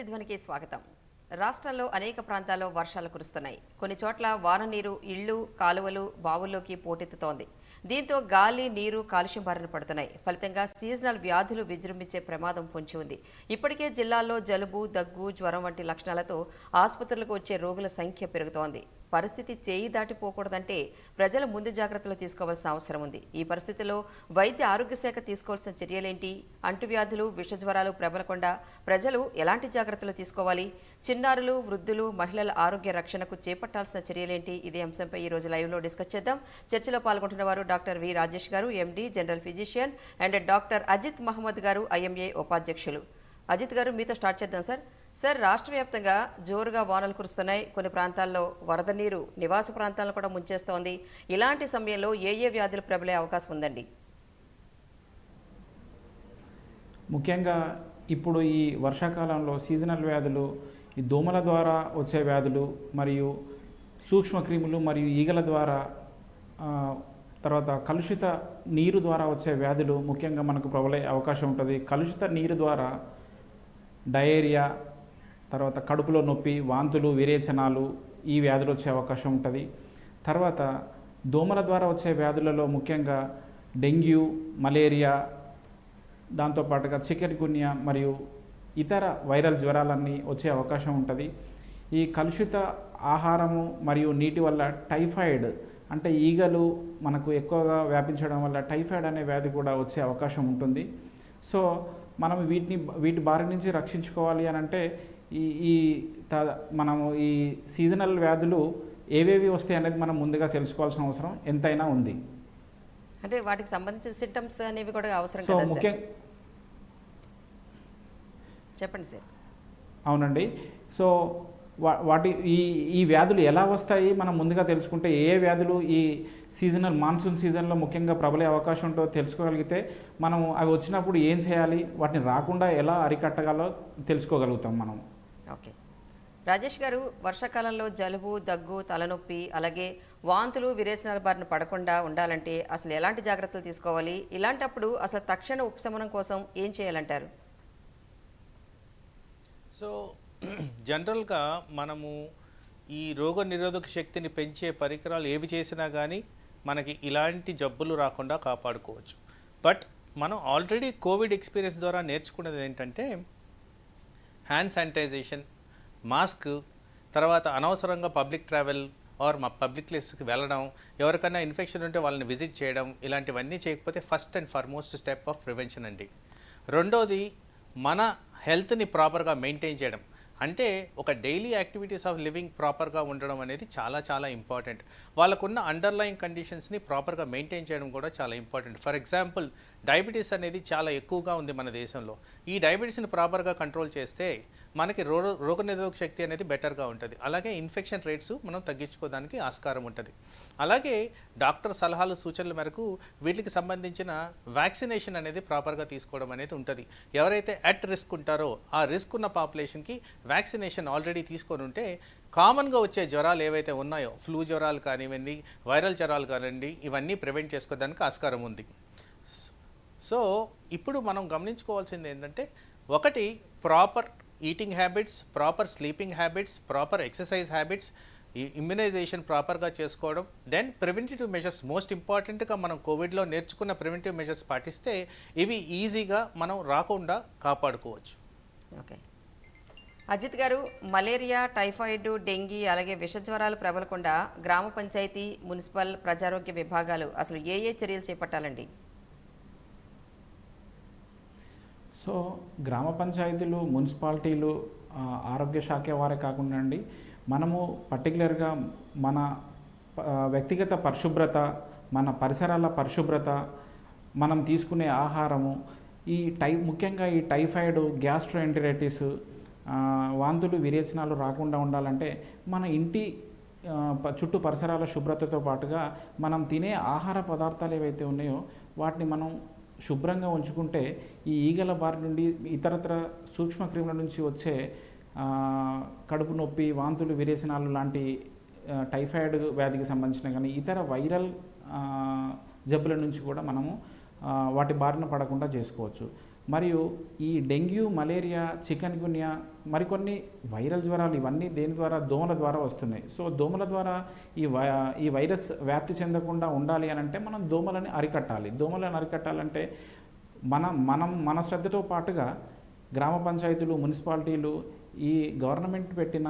ప్రతిధ్వనికి స్వాగతం. రాష్ట్రంలో అనేక ప్రాంతాల్లో వర్షాలు కురుస్తున్నాయి. కొన్ని చోట్ల వాన నీరు ఇళ్ళు కాలువలు బావుల్లోకి పోటెత్తుతోంది. దీంతో గాలి నీరు కాలుష్యం బారిన పడుతున్నాయి. ఫలితంగా సీజనల్ వ్యాధులు విజృంభించే ప్రమాదం పొంచి ఉంది. ఇప్పటికే జిల్లాల్లో జలుబు దగ్గు జ్వరం వంటి లక్షణాలతో ఆసుపత్రులకు వచ్చే రోగుల సంఖ్య పెరుగుతోంది. పరిస్థితి చేయి దాటిపోకూడదంటే ప్రజలు ముందు జాగ్రత్తలు తీసుకోవాల్సిన అవసరం ఉంది. ఈ పరిస్థితిలో వైద్య ఆరోగ్య శాఖ తీసుకోవాల్సిన చర్యలేంటి? అంటువ్యాధులు విషజ్వరాలు ప్రబలకుండా ప్రజలు ఎలాంటి జాగ్రత్తలు తీసుకోవాలి? చిన్నారులు వృద్ధులు మహిళల ఆరోగ్య రక్షణకు చేపట్టాల్సిన చర్యలేంటి? ఇదే అంశంపై ఈ రోజు లైవ్లో డిస్కస్ చేద్దాం. చర్చలో పాల్గొంటున్న వారు డాక్టర్ వి రాజేష్ గారు MD general physician and doctor Ajith Mohammed గారు ఐఎంఏ ఉపాధ్యక్షులు. అజిత్ గారు మీతో స్టార్ట్ చేద్దాం సార్. సార్ రాష్ట్ర వ్యాప్తంగా జోరుగా వానలు కురుస్తున్నాయి. కొన్ని ప్రాంతాల్లో వరద నీరు నివాస ప్రాంతాలను కూడా ముంచేస్తోంది. ఇలాంటి సమయంలో ఏ ఏ వ్యాధులు ప్రబలే అవకాశం ఉందండి? ముఖ్యంగా ఇప్పుడు ఈ వర్షాకాలంలో సీజనల్ వ్యాధులు ఈ దోమల ద్వారా వచ్చే వ్యాధులు మరియు సూక్ష్మక్రిములు మరియు ఈగల ద్వారా తర్వాత కలుషిత నీరు ద్వారా వచ్చే వ్యాధులు ముఖ్యంగా మనకు ప్రబలే అవకాశం ఉంటుంది. కలుషిత నీరు ద్వారా డయేరియా తర్వాత కడుపులో నొప్పి వాంతులు విరేచనాలు ఈ వ్యాధులు వచ్చే అవకాశం ఉంటుంది. తర్వాత దోమల ద్వారా వచ్చే వ్యాధులలో ముఖ్యంగా డెంగ్యూ మలేరియా దాంతోపాటుగా చికెన్ గున్యా మరియు ఇతర వైరల్ జ్వరాలన్నీ వచ్చే అవకాశం ఉంటుంది. ఈ కలుషిత ఆహారము మరియు నీటి వల్ల టైఫాయిడ్ అంటే ఈగలు మనకు ఎక్కువగా వ్యాపించడం వల్ల టైఫాయిడ్ అనే వ్యాధి కూడా వచ్చే అవకాశం ఉంటుంది. సో మనం వీటిని వీటి బారి నుంచి రక్షించుకోవాలి అని అంటే ఈ ఈ త- మనము ఈ సీజనల్ వ్యాధులు ఏవేవి వస్తాయి అనేది మనం ముందుగా తెలుసుకోవాల్సిన అవసరం ఎంతైనా ఉంది. అంటే వాటికి సంబంధించిన సిమ్టమ్స్ అనేవి కూడా అవసరం కదా ముఖ్య చెప్పండి సార్. అవునండి. సో వా- వాటి ఈ ఈ వ్యాధులు ఎలా వస్తాయి మనం ముందుగా తెలుసుకుంటే ఏ ఏ వ్యాధులు ఈ సీజనల్ మాన్సూన్ సీజన్లో ముఖ్యంగా ప్రబలే అవకాశం ఉంటో తెలుసుకోగలిగితే మనం అవి వచ్చినప్పుడు ఏం చేయాలి వాటిని రాకుండా ఎలా అరికట్టగలో తెలుసుకోగలుగుతాం మనం. ఓకే. రాజేష్ గారు వర్షాకాలంలో జలుబు దగ్గు తలనొప్పి అలాగే వాంతులు విరేచనాల బారిన పడకుండా ఉండాలంటే అసలు ఎలాంటి జాగ్రత్తలు తీసుకోవాలి? ఇలాంటప్పుడు అసలు తక్షణ ఉపశమనం కోసం ఏం చేయాలంటారు? సో జనరల్గా మనము ఈ రోగ నిరోధక శక్తిని పెంచే పరికరాలు ఏవి చేసినా కానీ మనకి ఇలాంటి జబ్బులు రాకుండా కాపాడుకోవచ్చు. బట్ మనం ఆల్రెడీ కోవిడ్ ఎక్స్పీరియన్స్ ద్వారా నేర్చుకున్నది ఏంటంటే హ్యాండ్ శానిటైజేషన్ మాస్క్ తర్వాత అనవసరంగా పబ్లిక్ ట్రావెల్ ఆర్ మా పబ్లిక్ ప్లేస్కి వెళ్ళడం ఎవరికైనా ఇన్ఫెక్షన్ ఉంటే వాళ్ళని విజిట్ చేయడం ఇలాంటివన్నీ చేయకపోతే first and foremost step of prevention అండి. రెండోది మన హెల్త్ని ప్రాపర్గా మెయింటైన్ చేయడం. అంటే ఒక డైలీ యాక్టివిటీస్ ఆఫ్ లివింగ్ ప్రాపర్గా ఉండడం అనేది చాలా చాలా ఇంపార్టెంట్ వాళ్ళకున్న అండర్లైన్ కండిషన్స్ని ప్రాపర్గా మెయింటైన్ చేయడం కూడా చాలా ఇంపార్టెంట్ ఫర్ ఎగ్జాంపుల్ డయాబెటీస్ అనేది చాలా ఎక్కువగా ఉంది మన దేశంలో. ఈ డయాబెటీస్ని ప్రాపర్గా కంట్రోల్ చేస్తే మనకి రో రోగనిరోధక శక్తి అనేది బెటర్గా ఉంటుంది. అలాగే ఇన్ఫెక్షన్ రేట్స్ మనం తగ్గించుకోవడానికి ఆస్కారం ఉంటుంది. అలాగే డాక్టర్ సలహాలు సూచనల మేరకు వీటికి సంబంధించిన వ్యాక్సినేషన్ అనేది ప్రాపర్గా తీసుకోవడం అనేది ఉంటుంది. ఎవరైతే అట్ రిస్క్ ఉంటారో ఆ రిస్క్ ఉన్న పాపులేషన్కి వ్యాక్సినేషన్ ఆల్రెడీ తీసుకొని ఉంటే కామన్గా వచ్చే జ్వరాలు ఏవైతే ఉన్నాయో ఫ్లూ జ్వరాలు కానివ్వండి వైరల్ జ్వరాలు కానివ్వండి ఇవన్నీ ప్రివెంట్ చేసుకోవడానికి ఆస్కారం ఉంది. సో ఇప్పుడు మనం గమనించుకోవాల్సింది ఏంటంటే ఒకటి proper eating habits proper sleeping habits proper exercise habits immunization ప్రాపర్గా చేసుకోవడం. దెన్ ప్రివెంటివ్ మెజర్స్ మోస్ట్ ఇంపార్టెంట్గా మనం కోవిడ్లో నేర్చుకున్న ప్రివెంటివ్ మెజర్స్ పాటిస్తే ఇవి ఈజీగా మనం రాకుండా కాపాడుకోవచ్చు. ఓకే అజిత్ గారు మలేరియా టైఫాయిడ్ డెంగీ అలాగే విషజ్వరాలు ప్రబలకుండా గ్రామ పంచాయతీ మున్సిపల్ ప్రజారోగ్య విభాగాలు అసలు ఏ ఏ చర్యలు చేపట్టాలండి? సో గ్రామ పంచాయతీలు మున్సిపాలిటీలు ఆరోగ్య శాఖ వారే కాకుండా అండి మనము పర్టికులర్గా మన వ్యక్తిగత పరిశుభ్రత మన పరిసరాల పరిశుభ్రత మనం తీసుకునే ఆహారము ఈ టై ముఖ్యంగా ఈ టైఫాయిడ్ గ్యాస్ట్రోఎంటరైటిస్ వాంతులు విరేచనాలు రాకుండా ఉండాలంటే మన ఇంటి ప- చుట్టూ పరిసరాల శుభ్రతతో పాటుగా మనం తినే ఆహార పదార్థాలు ఏవైతే ఉన్నాయో వాటిని మనం శుభ్రంగా ఉంచుకుంటే ఈ ఈగల బారి నుండి ఇతరత్ర సూక్ష్మక్రిముల నుంచి వచ్చే కడుపు నొప్పి వాంతులు విరేచనాలు లాంటి టైఫాయిడ్ వ్యాధికి సంబంధించిన కానీ ఇతర వైరల్ జబ్బుల నుంచి కూడా మనము వాటి బారిన పడకుండా చేసుకోవచ్చు. మరియు ఈ డెంగ్యూ మలేరియా చికెన్ గున్యా మరికొన్ని వైరల్ జ్వరాలు ఇవన్నీ దేని ద్వారా? దోమల ద్వారా వస్తున్నాయి. సో దోమల ద్వారా ఈ వై ఈ వైరస్ వ్యాప్తి చెందకుండా ఉండాలి అని అంటే మనం దోమలని అరికట్టాలి. దోమలను అరికట్టాలంటే మనం మనం మన శ్రద్ధతో పాటుగా గ్రామ పంచాయతీలు మున్సిపాలిటీలు ఈ గవర్నమెంట్ పెట్టిన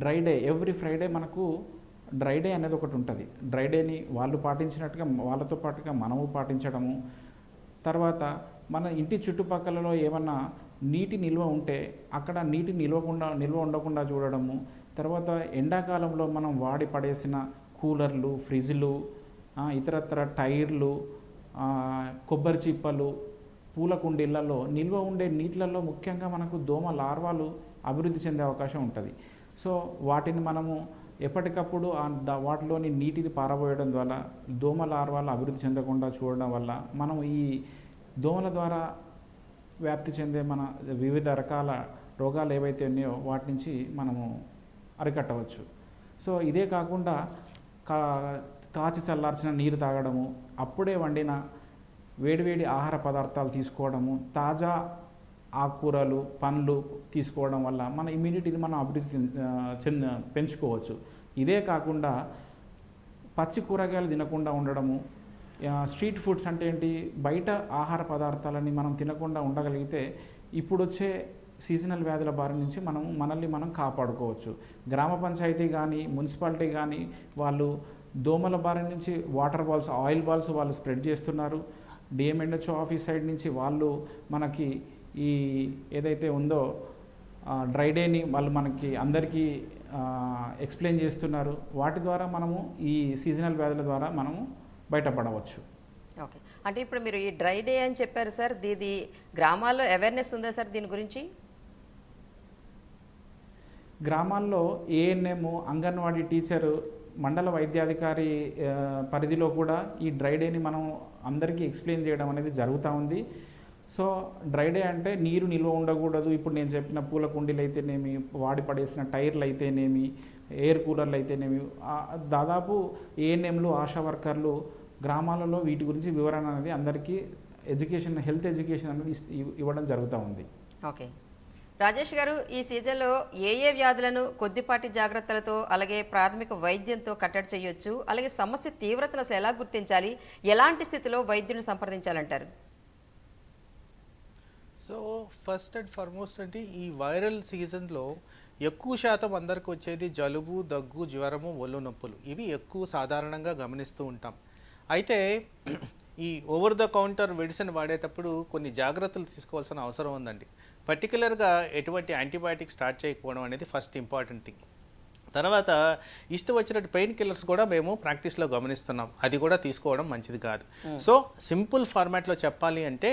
డ్రై డే ఎవ్రీ ఫ్రైడే మనకు డ్రై డే అనేది ఒకటి ఉంటుంది. డ్రై డేని వాళ్ళు పాటించినట్టుగా వాళ్ళతో పాటుగా మనము పాటించడము. తర్వాత మన ఇంటి చుట్టుపక్కలలో ఏమన్నా నీటి నిల్వ ఉంటే అక్కడ నీటి నిల్వకుండా నిల్వ ఉండకుండా చూడడము తర్వాత ఎండాకాలంలో మనం వాడి పడేసిన కూలర్లు ఫ్రిడ్జ్లు ఇతరత్ర టైర్లు కొబ్బరి చిప్పలు పూల కుండీలలో నిల్వ ఉండే నీటిలలో ముఖ్యంగా మనకు దోమ లార్వాలు అభివృద్ధి చెందే అవకాశం ఉంటుంది. సో వాటిని మనము ఎప్పటికప్పుడు ఆ వాటిలోని నీటిని పారబోయడం ద్వారా దోమ లార్వాలు అభివృద్ధి చెందకుండా చూడడం వల్ల మనం ఈ దోమల ద్వారా వ్యాప్తి చెందే మన వివిధ రకాల రోగాలు ఏవైతే ఉన్నాయో వాటి నుంచి మనము అరికట్టవచ్చు. సో ఇదే కాకుండా కా కాచి చల్లార్చిన నీరు తాగడము అప్పుడే వండిన వేడివేడి ఆహార పదార్థాలు తీసుకోవడము తాజా ఆకుకూరలు పండ్లు తీసుకోవడం వల్ల మన ఇమ్యూనిటీని మనం అభివృద్ధి చెంద- పెంచుకోవచ్చు. ఇదే కాకుండా పచ్చి కూరగాయలు తినకుండా ఉండడము స్ట్రీట్ ఫుడ్స్ అంటే ఏంటి? బయట ఆహార పదార్థాలని మనం తినకుండా ఉండగలిగితే ఇప్పుడు వచ్చే సీజనల్ వ్యాధుల బారి నుంచి మనం మనల్ని మనం కాపాడుకోవచ్చు. గ్రామ పంచాయతీ కానీ మున్సిపాలిటీ కానీ వాళ్ళు దోమల బారి నుంచి వాటర్ బాల్స్ ఆయిల్ బాల్స్ వాళ్ళు స్ప్రెడ్ చేస్తున్నారు. DM and HO office side నుంచి వాళ్ళు మనకి ఈ ఏదైతే ఉందో డ్రై డేని వాళ్ళు మనకి అందరికీ ఎక్స్ప్లెయిన్ చేస్తున్నారు. వాటి ద్వారా మనము ఈ సీజనల్ వ్యాధుల ద్వారా మనము బయటపడవచ్చు. ఓకే. అంటే ఇప్పుడు మీరు ఈ డ్రై డే అని చెప్పారు సార్ దీది గ్రామాల్లో అవేర్నెస్ ఉందా సార్ దీని గురించి? గ్రామాల్లో ఏఎన్ఎం అంగన్వాడీ టీచరు మండల వైద్యాధికారి పరిధిలో కూడా ఈ డ్రై డేని మనం అందరికీ ఎక్స్ప్లెయిన్ చేయడం అనేది జరుగుతూ ఉంది. సో డ్రై డే అంటే నీరు నిల్వ ఉండకూడదు. ఇప్పుడు నేను చెప్పిన పూల కుండీలు అయితేనేమి వాడి పడేసిన టైర్లు అయితేనేమి ఎయిర్ కూలర్లు అయితేనేమి ఆ, దాదాపు ఏఎన్ఎంలు ఆశా వర్కర్లు గ్రామాలలో వీటి గురించి వివరణ అనేది అందరికీ ఎడ్యుకేషన్ హెల్త్ ఎడ్యుకేషన్ అనేది ఇవ్వడం జరుగుతూ ఉంది. ఓకే. రాజేష్ గారు ఈ సీజన్లో ఏ ఏ వ్యాధులను కొద్దిపాటి జాగ్రత్తలతో అలాగే ప్రాథమిక వైద్యంతో కట్టడి చేయొచ్చు అలాగే సమస్య తీవ్రతను అసలు ఎలా గుర్తించాలి ఎలాంటి స్థితిలో వైద్యుని సంప్రదించాలంటారు? సో ఫస్ట్ అండ్ ఫార్మోస్ట్ అంటే ఈ వైరల్ సీజన్లో ఎక్కువ శాతం అందరికి వచ్చేది జలుబు దగ్గు జ్వరము ఒళ్ళు నొప్పులు. ఇవి ఎక్కువ సాధారణంగా గమనిస్తూ ఉంటాం. అయితే ఈ ఓవర్ ద కౌంటర్ మెడిసిన్ వాడేటప్పుడు కొన్ని జాగ్రత్తలు తీసుకోవాల్సిన అవసరం ఉందండి. పర్టికులర్గా ఎటువంటి యాంటీబయాటిక్ స్టార్ట్ చేయకపోవడం అనేది ఫస్ట్ ఇంపార్టెంట్ థింగ్ తర్వాత ఇష్టం వచ్చినట్టు పెయిన్ కిల్లర్స్ కూడా మేము ప్రాక్టీస్లో గమనిస్తున్నాం. అది కూడా తీసుకోవడం మంచిది కాదు. సో సింపుల్ ఫార్మాట్లో చెప్పాలి అంటే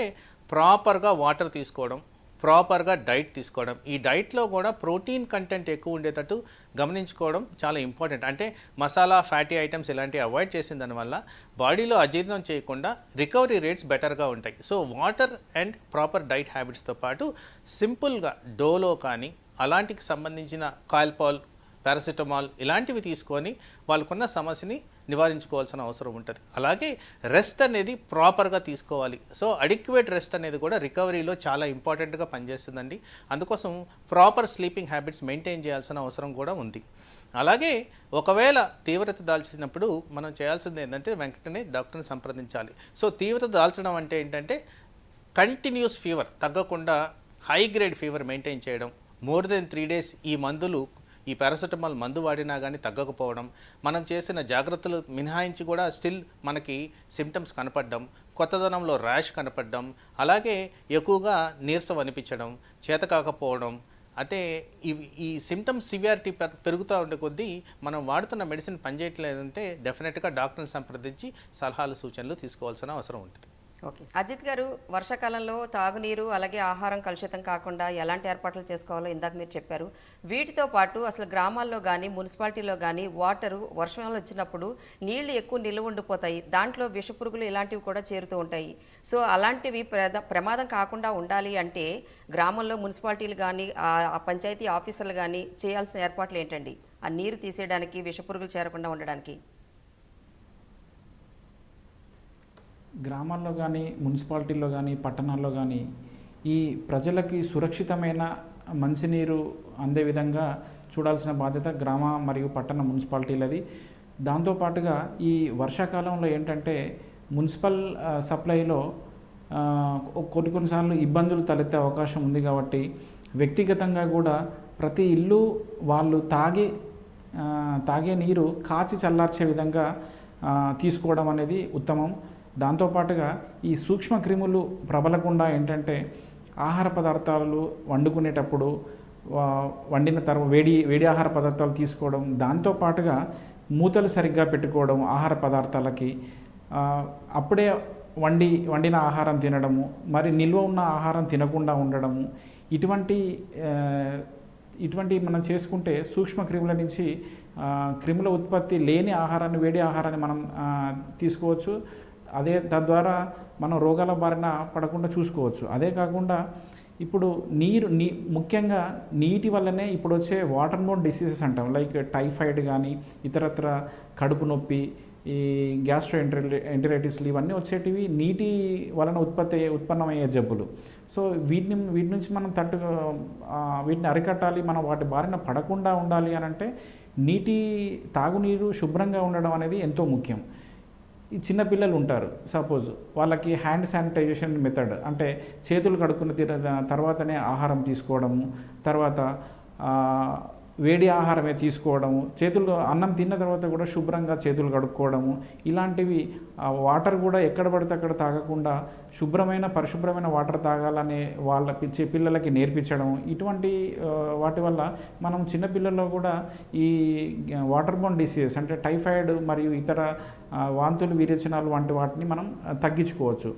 ప్రాపర్గా వాటర్ తీసుకోవడం ప్రాపర్గా డైట్ తీసుకోవడం. ఈ డైట్లో కూడా ప్రోటీన్ కంటెంట్ ఎక్కువ ఉండేటట్టు గమనించుకోవడం చాలా ఇంపార్టెంట్. అంటే మసాలా ఫ్యాటీ ఐటమ్స్ ఇలాంటివి అవాయిడ్ చేసిన దానివల్ల బాడీలో అజీర్ణం చేయకుండా రికవరీ రేట్స్ బెటర్గా ఉంటాయి. So water and proper diet హ్యాబిట్స్తో పాటు సింపుల్గా డోలో కానీ అలాంటికి సంబంధించిన కాల్పాల్ పారాసిటమాల్ ఇలాంటివి తీసుకొని వాళ్ళకున్న సమస్యని నివారించుకోవాల్సిన అవసరం ఉంటుంది. అలాగే రెస్ట్ అనేది ప్రాపర్గా తీసుకోవాలి. సో అడిక్యువేట్ రెస్ట్ అనేది కూడా రికవరీలో చాలా ఇంపార్టెంట్గా పనిచేస్తుందండి. అందుకోసం ప్రాపర్ స్లీపింగ్ హ్యాబిట్స్ మెయింటైన్ చేయాల్సిన అవసరం కూడా ఉంది. అలాగే ఒకవేళ తీవ్రత దాల్చినప్పుడు మనం చేయాల్సింది ఏంటంటే వెంటనే డాక్టర్ని సంప్రదించాలి. సో తీవ్రత దాల్చడం అంటే ఏంటంటే కంటిన్యూస్ ఫీవర్ తగ్గకుండా హై గ్రేడ్ ఫీవర్ మెయింటైన్ చేయడం. మోర్ దెన్ త్రీ డేస్ ఈ మందులు ఈ పారాసెటమాల్ మందు వాడినా కానీ తగ్గకపోవడం మనం చేసిన జాగ్రత్తలు మినహాయించి కూడా స్టిల్ మనకి సిమ్టమ్స్ కనపడడం కొత్తదనంలో ర్యాష్ కనపడడం అలాగే ఎక్కువగా నీరసం అనిపించడం చేత కాకపోవడం అయితే ఇవి ఈ సిమ్టమ్స్ సివియారిటీ పెరుగుతూ ఉండే కొద్దీ మనం వాడుతున్న మెడిసిన్ పనిచేయట్లేదంటే డెఫినెట్గా డాక్టర్ని సంప్రదించి సలహాలు సూచనలు తీసుకోవాల్సిన అవసరం ఉంటుంది. ఓకే. అజిత్ గారు వర్షాకాలంలో తాగునీరు అలాగే ఆహారం కలుషితం కాకుండా ఎలాంటి ఏర్పాట్లు చేసుకోవాలో ఇందాక మీరు చెప్పారు. వీటితో పాటు అసలు గ్రామాల్లో కానీ మున్సిపాలిటీలో కానీ వాటరు వర్షాలు వచ్చినప్పుడు నీళ్ళు ఎక్కువ నిల్వ ఉండిపోతాయి. దాంట్లో విషపురుగులు ఇలాంటివి కూడా చేరుతూ ఉంటాయి. సో అలాంటివి ప్రమాదం కాకుండా ఉండాలి అంటే గ్రామంలో మున్సిపాలిటీలు కానీ ఆ పంచాయతీ ఆఫీసర్లు కానీ చేయాల్సిన ఏర్పాట్లు ఏంటండి? ఆ నీరు తీసేయడానికి విషపురుగులు చేరకుండా ఉండడానికి. గ్రామాల్లో కానీ మున్సిపాలిటీల్లో కానీ పట్టణాల్లో కానీ ఈ ప్రజలకి సురక్షితమైన మంచినీరు అందే విధంగా చూడాల్సిన బాధ్యత గ్రామ మరియు పట్టణ మున్సిపాలిటీలది. దాంతోపాటుగా ఈ వర్షాకాలంలో ఏంటంటే మున్సిపల్ సప్లైలో కొన్ని కొన్నిసార్లు ఇబ్బందులు తలెత్తే అవకాశం ఉంది కాబట్టి వ్యక్తిగతంగా కూడా ప్రతి ఇల్లు వాళ్ళు తాగే తాగే నీరు కాచి చల్లార్చే విధంగా తీసుకోవడం అనేది ఉత్తమం. దాంతోపాటుగా ఈ సూక్ష్మ క్రిములు ప్రబలకుండా ఏంటంటే ఆహార పదార్థాలు వండుకునేటప్పుడు వండిన తర్వాత వేడి వేడి ఆహార పదార్థాలు తీసుకోవడం దాంతోపాటుగా మూతలు సరిగ్గా పెట్టుకోవడం ఆహార పదార్థాలకి అప్పుడే వండి వండిన ఆహారం తినడము మరి నిల్వ ఉన్న ఆహారం తినకుండా ఉండడము ఇటువంటి ఇటువంటి మనం చేసుకుంటే సూక్ష్మ క్రిముల నుంచి క్రిముల ఉత్పత్తి లేని ఆహారాన్ని వేడి ఆహారాన్ని మనం తీసుకోవచ్చు. అదే తద్వారా మనం రోగాల బారిన పడకుండా చూసుకోవచ్చు. అదే కాకుండా ఇప్పుడు నీరు నీ ముఖ్యంగా నీటి వల్లనే ఇప్పుడు వచ్చే వాటర్ బోన్ డిసీజెస్ అంటాం. లైక్ టైఫాయిడ్ కానీ ఇతరత్ర కడుపు నొప్పి ఈ గ్యాస్ట్రో ఎంటరి ఎంటరైటిస్లు ఇవన్నీ వచ్చేటివి నీటి వలన ఉత్పత్తి అయ్యే ఉత్పన్నమయ్యే జబ్బులు. సో వీటిని వీటి నుంచి మనం తట్టు వీటిని అరికట్టాలి మనం వాటి బారిన పడకుండా ఉండాలి అని అంటే నీటి తాగునీరు శుభ్రంగా ఉండడం అనేది ఎంతో ముఖ్యం. ఈ చిన్నపిల్లలు ఉంటారు. సపోజ్ వాళ్ళకి హ్యాండ్ శానిటైజేషన్ మెథడ్ అంటే చేతులు కడుక్కున్న తిన తర్వాతనే ఆహారం తీసుకోవడము తర్వాత వేడి ఆహారమే తీసుకోవడము చేతులు అన్నం తిన్న తర్వాత కూడా శుభ్రంగా చేతులు కడుక్కోవడము ఇలాంటివి వాటర్ కూడా ఎక్కడ పడితే అక్కడ తాగకుండా శుభ్రమైన పరిశుభ్రమైన వాటర్ తాగాలని వాళ్ళ పిచ్చి పిల్లలకి నేర్పించడం ఇటువంటి వాటి వల్ల మనం చిన్నపిల్లల్లో కూడా ఈ వాటర్ బోన్ డిసీజెస్ అంటే టైఫాయిడ్ మరియు ఇతర వాంతులు విరేచనాలు వంటి వాటిని మనం తగ్గించుకోవచ్చు.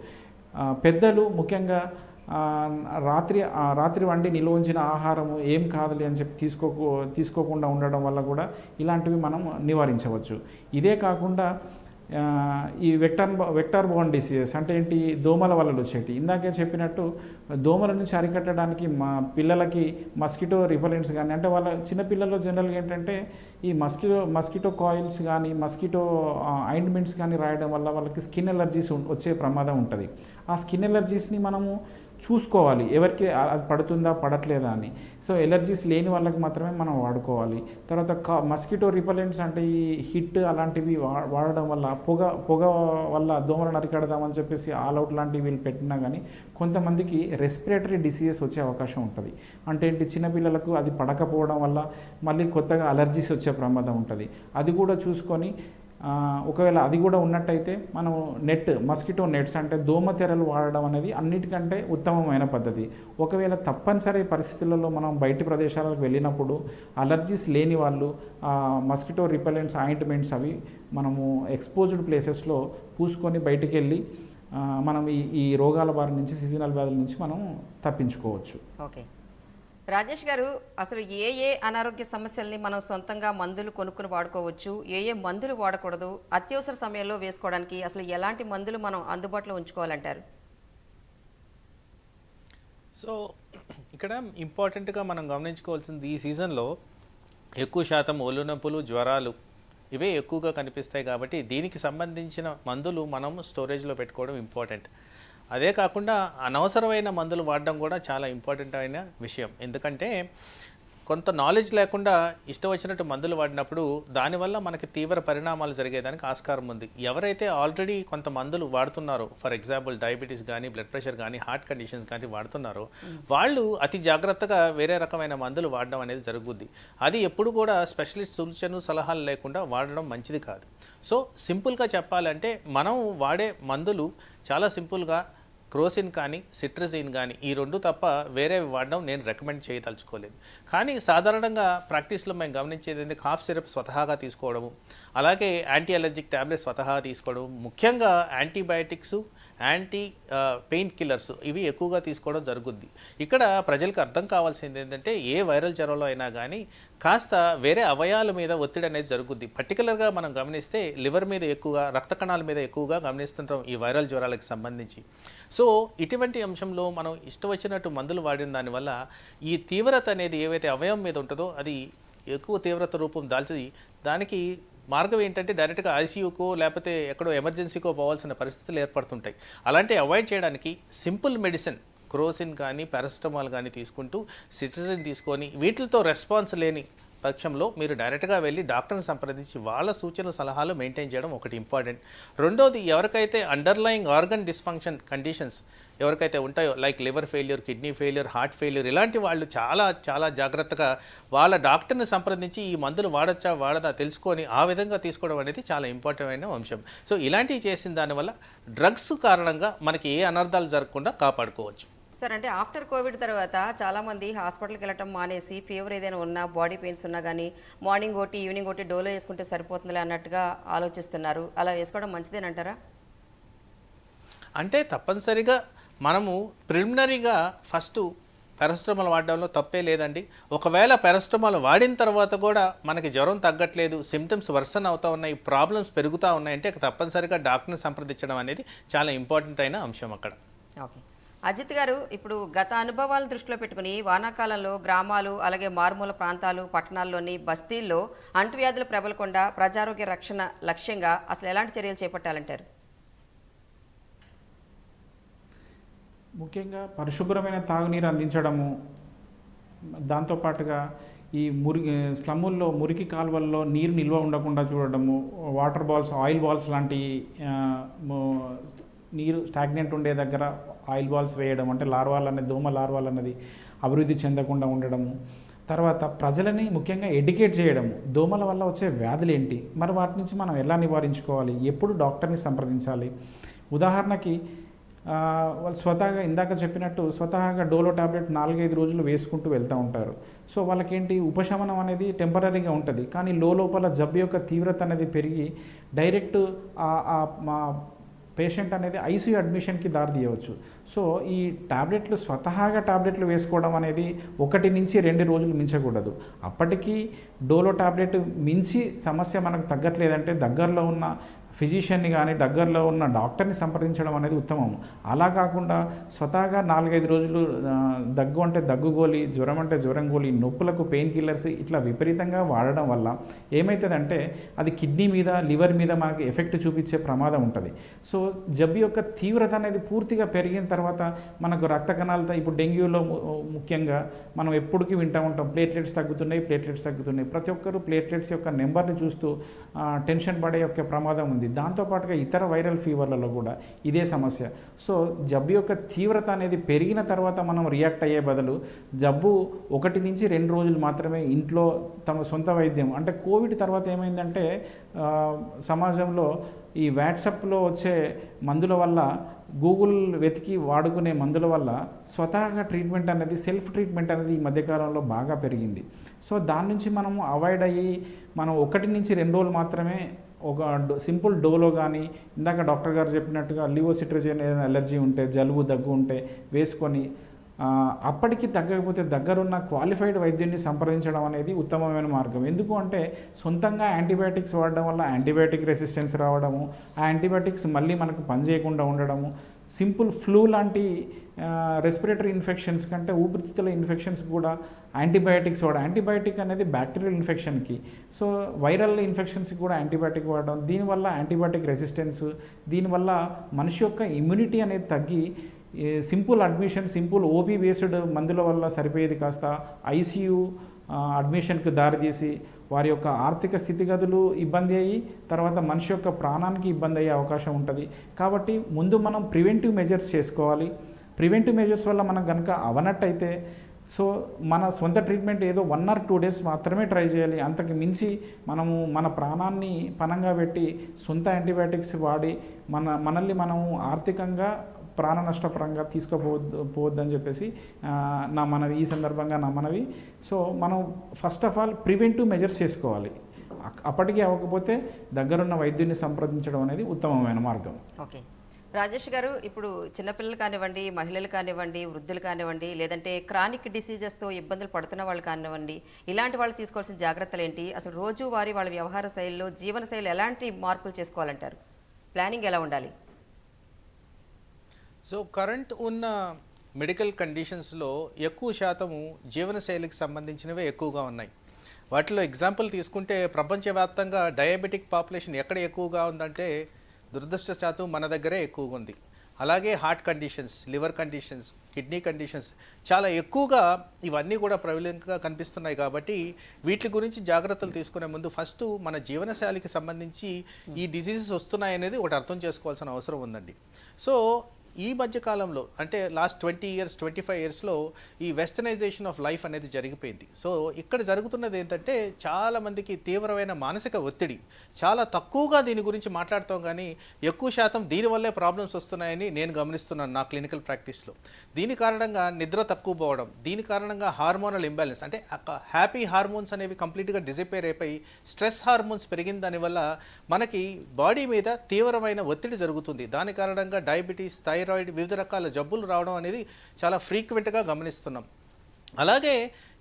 పెద్దలు ముఖ్యంగా రాత్రి రాత్రి వండి నిల్వ ఉంచిన ఆహారము ఏం కాదులే అని చెప్పి తీసుకోకు తీసుకోకుండా ఉండడం వల్ల కూడా ఇలాంటివి మనం నివారించవచ్చు. ఇదే కాకుండా ఈ వెక్టర్ వెక్టర్ బోన్ డిసీజెస్ అంటే ఏంటి? దోమల వల్ల వచ్చేటి. ఇందాకే చెప్పినట్టు దోమల నుంచి అరికట్టడానికి మా పిల్లలకి మస్కిటో రిపలెంట్స్ కానీ అంటే వాళ్ళ చిన్నపిల్లల్లో జనరల్గా ఏంటంటే ఈ మస్కిటో మస్కిటో కాయిల్స్ కానీ మస్కిటో ఆయింట్మెంట్స్ కానీ రాయడం వల్ల వాళ్ళకి స్కిన్ ఎలర్జీస్ వచ్చే ప్రమాదం ఉంటుంది. ఆ స్కిన్ ఎలర్జీస్ని మనము చూసుకోవాలి. ఎవరికి అది పడుతుందా పడట్లేదా అని. సో ఎలర్జీస్ లేని వాళ్ళకి మాత్రమే మనం వాడుకోవాలి. తర్వాత కా మస్కిటో రిపలెంట్స్ అంటే ఈ హిట్ అలాంటివి వా- వాడడం వల్ల పొగ పొగ వల్ల దోమలు నరికెడదామని చెప్పేసి ఆల్ అవుట్ లాంటివి వీళ్ళు పెట్టినా కానీ కొంతమందికి రెస్పిరేటరీ డిసీజెస్ వచ్చే అవకాశం ఉంటుంది. అంటే ఏంటి? చిన్నపిల్లలకు అది పడకపోవడం వల్ల మళ్ళీ కొత్తగా అలర్జీస్ వచ్చే ప్రమాదం ఉంటుంది. అది కూడా చూసుకొని ఒకవేళ అది కూడా ఉన్నట్టయితే మనం నెట్ మస్కిటో నెట్స్ అంటే దోమ తెరలు వాడడం అనేది అన్నిటికంటే ఉత్తమమైన పద్ధతి. ఒకవేళ తప్పనిసరి పరిస్థితులలో మనం బయటి ప్రదేశాలకు వెళ్ళినప్పుడు అలర్జీస్ లేని వాళ్ళు మస్కిటో రిపెలెంట్స్ ఆయింట్మెంట్స్ అవి మనము ఎక్స్పోజ్డ్ ప్లేసెస్లో పూసుకొని బయటికి వెళ్ళి మనం ఈ ఈ రోగాల బారి నుంచి సీజనల్ వ్యాధుల నుంచి మనం తప్పించుకోవచ్చు. ఓకే. రాజేష్ గారు అసలు ఏ ఏ అనారోగ్య సమస్యల్ని మనం సొంతంగా మందులు కొనుక్కుని వాడుకోవచ్చు ఏ ఏ మందులు వాడకూడదు అత్యవసర సమయంలో వేసుకోవడానికి అసలు ఎలాంటి మందులు మనం అందుబాటులో ఉంచుకోవాలంటారు? సో ఇక్కడ ఇంపార్టెంట్గా మనం గమనించుకోవాల్సింది ఈ సీజన్లో ఎక్కువ శాతం ఒళ్ళు నొప్పులు జ్వరాలు ఇవే ఎక్కువగా కనిపిస్తాయి కాబట్టి దీనికి సంబంధించిన మందులు మనం స్టోరేజ్లో పెట్టుకోవడం ఇంపార్టెంట్. అదే కాకుండా అనవసరమైన మందులు వాడడం కూడా చాలా ఇంపార్టెంట్ అయిన విషయం. ఎందుకంటే కొంత నాలెడ్జ్ లేకుండా ఇష్టం వచ్చినట్టు మందులు వాడినప్పుడు దానివల్ల మనకి తీవ్ర పరిణామాలు జరిగేదానికి ఆస్కారం ఉంది. ఎవరైతే ఆల్రెడీ కొంత మందులు వాడుతున్నారో ఫర్ ఎగ్జాంపుల్ డయాబెటీస్ కానీ బ్లడ్ ప్రెషర్ కానీ హార్ట్ కండిషన్స్ కానీ వాడుతున్నారో వాళ్ళు అతి జాగ్రత్తగా వేరే రకమైన మందులు వాడడం అనేది జరుగుద్ది. అది ఎప్పుడు కూడా స్పెషలిస్ట్ సూచనలు సలహాలు లేకుండా వాడడం మంచిది కాదు. సో సింపుల్గా చెప్పాలంటే మనం వాడే మందులు చాలా సింపుల్గా క్రోసిన్ కానీ సిట్రజిన్ కానీ ఈ రెండు తప్ప వేరే వాడడం నేను రికమెండ్ చేయదలుచుకోలేదు. కానీ సాధారణంగా ప్రాక్టీస్లో మేము గమనించేది ఏంటంటే కాఫ్ సిరప్ స్వతహాగా తీసుకోవడము అలాగే యాంటీ అలర్జిక్ ట్యాబ్లెట్ స్వతహాగా తీసుకోవడం ముఖ్యంగా యాంటీబయాటిక్స్ యాంటీ పెయిన్ కిల్లర్స్ ఇవి ఎక్కువగా తీసుకోవడం జరుగుద్ది. ఇక్కడ ప్రజలకు అర్థం కావాల్సింది ఏంటంటే ఏ వైరల్ జ్వరంలో అయినా కానీ కాస్త వేరే అవయాల మీద ఒత్తిడి అనేది జరుగుద్ది. పర్టికులర్గా మనం గమనిస్తే లివర్ మీద ఎక్కువగా రక్త కణాల మీద ఎక్కువగా గమనిస్తుంటాం ఈ వైరల్ జ్వరాలకు సంబంధించి. సో ఇటువంటి అంశంలో మనం ఇష్టం వచ్చినట్టు మందులు వాడిన దానివల్ల ఈ తీవ్రత అనేది ఏవైతే అవయవం మీద ఉంటుందో అది ఎక్కువ తీవ్రత రూపం దాల్చి దానికి మార్గం ఏంటంటే డైరెక్ట్గా ఐసీయూకో లేకపోతే ఎక్కడో ఎమర్జెన్సీకో పోవాల్సిన పరిస్థితులు ఏర్పడుతుంటాయి. అలాంటి అవాయిడ్ చేయడానికి సింపుల్ మెడిసిన్ క్రోసిన్ కానీ పారాసిటమాల్ కానీ తీసుకుంటూ సిట్రజిన్ తీసుకొని వీటితో రెస్పాన్స్ లేని పక్షంలో మీరు డైరెక్ట్గా వెళ్ళి డాక్టర్ని సంప్రదించి వాళ్ళ సూచన సలహాలు మెయింటైన్ చేయడం ఒకటి ఇంపార్టెంట్. రెండోది ఎవరికైతే అండర్లయింగ్ ఆర్గన్ డిస్ఫంక్షన్ కండిషన్స్ ఎవరికైతే ఉంటాయో like liver failure kidney failure heart failure ఇలాంటి వాళ్ళు చాలా చాలా జాగ్రత్తగా వాళ్ళ డాక్టర్ని సంప్రదించి ఈ మందులు వాడచ్చా వాడదా తెలుసుకొని ఆ విధంగా తీసుకోవడం అనేది చాలా ఇంపార్టెంట్ అయిన అంశం. సో ఇలాంటివి చేసిన దానివల్ల డ్రగ్స్ కారణంగా మనకి ఏ అనర్థాలు జరగకుండా కాపాడుకోవచ్చు. సార్ అంటే ఆఫ్టర్ కోవిడ్ తర్వాత చాలామంది హాస్పిటల్కి వెళ్ళటం మానేసి ఫీవర్ ఏదైనా ఉన్నా బాడీ పెయిన్స్ ఉన్నా కానీ మార్నింగ్ ఒకటి ఈవినింగ్ ఒకటి డోలో వేసుకుంటే సరిపోతుందిలే అన్నట్టుగా ఆలోచిస్తున్నారు. అలా వేసుకోవడం మంచిదేనంటారా? అంటే తప్పనిసరిగా మనము ప్రిలిమినరీగా ఫస్ట్ పారాసిటమాల్ వాడడంలో తప్పే లేదండి. ఒకవేళ పారాసిటమాల్ వాడిన తర్వాత కూడా మనకి జ్వరం తగ్గట్లేదు సిమ్టమ్స్ వర్సన్ అవుతా ఉన్నాయి ప్రాబ్లమ్స్ పెరుగుతూ ఉన్నాయంటే తప్పనిసరిగా డాక్టర్ని సంప్రదించడం అనేది చాలా ఇంపార్టెంట్ అయిన అంశం అక్కడ. ఓకే. అజిత్ గారు ఇప్పుడు గత అనుభవాలు దృష్టిలో పెట్టుకుని వానాకాలంలో గ్రామాలు అలాగే మారుమూల ప్రాంతాలు పట్టణాల్లోని బస్తీల్లో అంటువ్యాధులు ప్రబలకుండా ప్రజారోగ్య రక్షణ లక్ష్యంగా అసలు ఎలాంటి చర్యలు చేపట్టాలంటారు? ముఖ్యంగా పరిశుభ్రమైన తాగునీరు అందించడము దాంతోపాటుగా ఈ మురికి స్లమ్ముల్లో మురికి కాలువల్లో నీరు నిల్వ ఉండకుండా చూడడము వాటర్ బాల్స్ ఆయిల్ బాల్స్ లాంటి నీరు స్టాగ్నెంట్ ఉండే దగ్గర ఆయిల్ బాల్స్ వేయడం అంటే లార్వాల్ అనేది దోమ లార్వాల్ అన్నది అభివృద్ధి చెందకుండా ఉండడము తర్వాత ప్రజలని ముఖ్యంగా ఎడ్యుకేట్ చేయడము దోమల వల్ల వచ్చే వ్యాధులు ఏంటి? మరి వాటి నుంచి మనం ఎలా నివారించుకోవాలి? ఎప్పుడు డాక్టర్ని సంప్రదించాలి? ఉదాహరణకి వాళ్ళు స్వతహాగా ఇందాక చెప్పినట్టు స్వతహాగా డోలో టాబ్లెట్ నాలుగైదు రోజులు వేసుకుంటూ వెళ్తూ ఉంటారు. సో వాళ్ళకేంటి? ఉపశమనం అనేది టెంపరీగా ఉంటుంది. కానీ లో లోపల జబ్బు యొక్క తీవ్రత అనేది పెరిగి డైరెక్ట్ మా పేషెంట్ అనేది ఐసీయూ అడ్మిషన్కి దారి తీయవచ్చు. సో ఈ టాబ్లెట్లు స్వతహాగా టాబ్లెట్లు వేసుకోవడం అనేది ఒకటి నుంచి రెండు రోజులు మించకూడదు. అప్పటికీ డోలో టాబ్లెట్ మించి సమస్య మనకు తగ్గట్లేదంటే దగ్గరలో ఉన్న ఫిజిషియన్ని కానీ దగ్గరలో ఉన్న డాక్టర్ని సంప్రదించడం అనేది ఉత్తమం అలా కాకుండా స్వతహాగా నాలుగైదు రోజులు దగ్గు అంటే దగ్గు గోలి జ్వరం అంటే జ్వరం గోలి నొప్పులకు పెయిన్ కిల్లర్స్ ఇట్లా విపరీతంగా వాడడం వల్ల ఏమవుతుందంటే అది కిడ్నీ మీద లివర్ మీద మనకి ఎఫెక్ట్ చూపించే ప్రమాదం ఉంటుంది. సో జబ్బు యొక్క తీవ్రత అనేది పూర్తిగా పెరిగిన తర్వాత మనకు రక్త కణాలతో ఇప్పుడు డెంగ్యూలో ము- ముఖ్యంగా మనం ఎప్పటికీ వింటూ ఉంటాం ప్లేట్లెట్స్ తగ్గుతున్నాయి ప్లేట్లెట్స్ తగ్గుతున్నాయి. ప్రతి ఒక్కరు ప్లేట్లెట్స్ యొక్క నెంబర్ని చూస్తూ టెన్షన్ పడే యొక్క ప్రమాదం ఉంది. దాంతోపాటుగా ఇతర వైరల్ ఫీవర్లలో కూడా ఇదే సమస్య. సో జబ్బు యొక్క తీవ్రత అనేది పెరిగిన తర్వాత మనం రియాక్ట్ అయ్యే బదులు జబ్బు ఒకటి నుంచి రెండు రోజులు మాత్రమే ఇంట్లో తమ సొంత వైద్యం అంటే కోవిడ్ తర్వాత ఏమైందంటే సమాజంలో ఈ వాట్సాప్లో వచ్చే మందుల వల్ల గూగుల్ వెతికి వాడుకునే మందుల వల్ల స్వతహాగా ట్రీట్మెంట్ అనేది సెల్ఫ్ ట్రీట్మెంట్ అనేది ఈ మధ్యకాలంలో బాగా పెరిగింది. సో దాని నుంచి మనం అవాయిడ్ అయ్యి మనం ఒకటి నుంచి రెండు రోజులు మాత్రమే ఒక డో- సింపుల్ డోలో కానీ ఇందాక డాక్టర్ గారు చెప్పినట్టుగా లివోసిట్రజన్ ఏదైనా ఎలర్జీ ఉంటే జలుబు దగ్గు ఉంటే వేసుకొని అప్పటికి తగ్గకపోతే దగ్గరున్న క్వాలిఫైడ్ వైద్యుని సంప్రదించడం అనేది ఉత్తమమైన మార్గం. ఎందుకు అంటే సొంతంగా యాంటీబయాటిక్స్ వాడడం వల్ల యాంటీబయాటిక్ రెసిస్టెన్స్ రావడము ఆ యాంటీబయాటిక్స్ మళ్ళీ మనకు పనిచేయకుండా ఉండడము సింపుల్ ఫ్లూ లాంటి రెస్పిరేటరీ ఇన్ఫెక్షన్స్ కంటే ఊపిరితిత్తుల ఇన్ఫెక్షన్స్ కూడా యాంటీబయాటిక్స్ వాడడం యాంటీబయాటిక్ అనేది బ్యాక్టీరియల్ ఇన్ఫెక్షన్కి సో వైరల్ ఇన్ఫెక్షన్స్కి కూడా యాంటీబయాటిక్ వాడడం దీనివల్ల యాంటీబయాటిక్ రెసిస్టెన్స్ దీనివల్ల మనిషి యొక్క ఇమ్యూనిటీ అనేది తగ్గి simple admission simple OP based మందుల వల్ల సరిపోయేది కాస్త ఐసీయూ అడ్మిషన్కి దారితీసి వారి యొక్క ఆర్థిక స్థితిగతులు ఇబ్బంది అయ్యి తర్వాత మనిషి యొక్క ప్రాణానికి ఇబ్బంది అయ్యే అవకాశం ఉంటుంది. కాబట్టి ముందు మనం ప్రివెంటివ్ మెజర్స్ చేసుకోవాలి. ప్రివెంటివ్ మెజర్స్ వల్ల మనం కనుక అవనట్టయితే సో మన సొంత ట్రీట్మెంట్ ఏదో వన్ ఆర్ టూ డేస్ మాత్రమే ట్రై చేయాలి. అంతకు మించి మనము మన ప్రాణాన్ని పనంగా పెట్టి సొంత యాంటీబయాటిక్స్ వాడి మన మనల్ని మనము ఆర్థికంగా ప్రాణ నష్టపరంగా తీసుకోపోవద్దు పోవద్దని చెప్పేసి నా మనవి ఈ సందర్భంగా నా మనవి. సో మనం first of all preventive measures చేసుకోవాలి. అక్- అప్పటికి అవ్వకపోతే దగ్గరున్న వైద్యుని సంప్రదించడం అనేది ఉత్తమమైన మార్గం. ఓకే. రాజేష్ గారు ఇప్పుడు చిన్నపిల్లలు కానివ్వండి మహిళలు కానివ్వండి వృద్ధులు కానివ్వండి లేదంటే క్రానిక్ డిసీజెస్తో ఇబ్బందులు పడుతున్న వాళ్ళు కానివ్వండి ఇలాంటి వాళ్ళు తీసుకోవాల్సిన జాగ్రత్తలు ఏంటి? అసలు రోజు వారి వాళ్ళ వ్యవహార శైలిలో జీవన శైలి ఎలాంటి మార్పులు చేసుకోవాలంటారు? ప్లానింగ్ ఎలా ఉండాలి? సో కరెంట్ ఉన్న మెడికల్ కండిషన్స్లో ఎక్కువ శాతము జీవనశైలికి సంబంధించినవే ఎక్కువగా ఉన్నాయి. వాటిలో ఎగ్జాంపుల్ తీసుకుంటే ప్రపంచవ్యాప్తంగా డయాబెటిక్ పాపులేషన్ ఎక్కడ ఎక్కువగా ఉందంటే దురదృష్టశాతం మన దగ్గరే ఎక్కువగా ఉంది. అలాగే heart conditions liver conditions kidney conditions చాలా ఎక్కువగా ఇవన్నీ కూడా ప్రబలంగా కనిపిస్తున్నాయి కాబట్టి వీటి గురించి జాగ్రత్తలు తీసుకునే ముందు ఫస్ట్ మన జీవనశైలికి సంబంధించి ఈ డిసీజెస్ వస్తున్నాయి అనేది ఒకటి అర్థం చేసుకోవాల్సిన అవసరం ఉందండి. సో ఈ మధ్యకాలంలో అంటే last twenty years twenty five ఇయర్స్లో ఈ వెస్టర్నైజేషన్ ఆఫ్ లైఫ్ అనేది జరిగిపోయింది. సో ఇక్కడ జరుగుతున్నది ఏంటంటే చాలామందికి తీవ్రమైన మానసిక ఒత్తిడి. చాలా తక్కువగా దీని గురించి మాట్లాడతాం కానీ ఎక్కువ శాతం దీనివల్లే ప్రాబ్లమ్స్ వస్తున్నాయని నేను గమనిస్తున్నాను నా క్లినికల్ ప్రాక్టీస్లో దీని కారణంగా నిద్ర తక్కువ పోవడం దీని కారణంగా హార్మోనల్ ఇంబ్యాలెన్స్ అంటే హ్యాపీ హార్మోన్స్ అనేవి కంప్లీట్గా డిజిపేర్ అయిపోయి స్ట్రెస్ హార్మోన్స్ పెరిగిన దానివల్ల మనకి బాడీ మీద తీవ్రమైన ఒత్తిడి జరుగుతుంది. దాని కారణంగా డయాబెటీస్ థైరాయిడ్ వివిధ రకాల జబ్బులు రావడం అనేది చాలా ఫ్రీక్వెంట్గా గమనిస్తున్నాం. అలాగే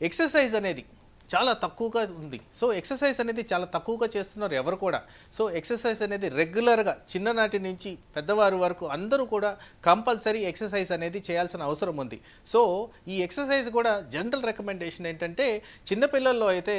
ఎక్సర్సైజ్ అనేది చాలా తక్కువగా ఉంది. సో ఎక్సర్సైజ్ అనేది చాలా తక్కువగా చేస్తున్నారు ఎవరు కూడా. సో ఎక్సర్సైజ్ అనేది రెగ్యులర్గా చిన్ననాటి నుంచి పెద్దవారు వరకు అందరూ కూడా కంపల్సరీ ఎక్సర్సైజ్ అనేది చేయాల్సిన అవసరం ఉంది. సో ఈ ఎక్సర్సైజ్ కూడా జనరల్ రికమెండేషన్ ఏంటంటే చిన్నపిల్లల్లో అయితే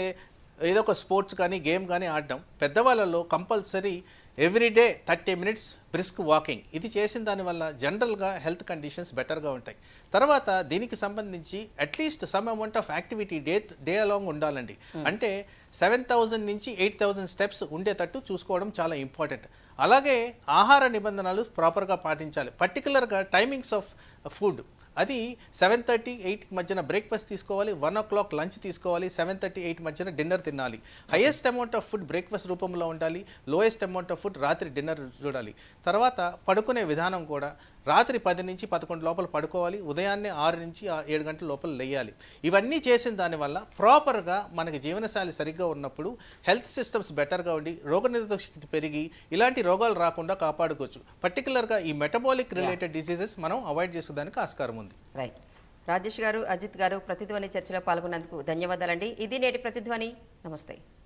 ఏదో ఒక స్పోర్ట్స్ కానీ గేమ్ కానీ ఆడడం పెద్దవాళ్ళలో compulsory everyday thirty minutes brisk walking ఇది చేసిన దానివల్ల జనరల్గా హెల్త్ కండిషన్స్ బెటర్గా ఉంటాయి. తర్వాత దీనికి సంబంధించి at least some amount of activity day day along ఉండాలండి. అంటే సెవెన్ థౌజండ్ నుంచి ఎయిట్ థౌజండ్ స్టెప్స్ ఉండేటట్టు చూసుకోవడం చాలా ఇంపార్టెంట్ అలాగే ఆహార నిబంధనలు ప్రాపర్గా పాటించాలి. పర్టికులర్గా టైమింగ్స్ ఆఫ్ ఫుడ్. అది సెవెన్ థర్టీ ఎయిట్ మధ్యన బ్రేక్ఫాస్ట్ తీసుకోవాలి వన్ ఓ క్లాక్ లంచ్ తీసుకోవాలి సెవెన్ థర్టీ ఎయిట్ మధ్యన డిన్నర్ తినాలి. Highest amount of food breakfast రూపంలో ఉండాలి లోయెస్ట్ అమౌంట్ ఆఫ్ ఫుడ్ రాత్రి డిన్నర్ చూడాలి. తర్వాత పడుకునే విధానం కూడా రాత్రి పది నుంచి పదకొండు లోపల పడుకోవాలి ఉదయాన్నే ఆరు నుంచి ఏడు గంటల లోపల లేయాలి. ఇవన్నీ చేసిన దానివల్ల ప్రాపర్గా మనకి జీవనశైలి సరిగ్గా ఉన్నప్పుడు హెల్త్ సిస్టమ్స్ బెటర్గా ఉండి రోగనిరోధక శక్తి పెరిగి ఇలాంటి రోగాలు రాకుండా కాపాడుకోవచ్చు. పర్టికులర్గా ఈ మెటబాలిక్ రిలేటెడ్ డిసీజెస్ మనం అవాయిడ్ చేసేదానికి ఆస్కారం ఉంది. రైట్ రాజేష్ గారు అజిత్ గారు ప్రతిధ్వని చర్చలో పాల్గొన్నందుకు ధన్యవాదాలండి. ఇది నేటి ప్రతిధ్వని. నమస్తే.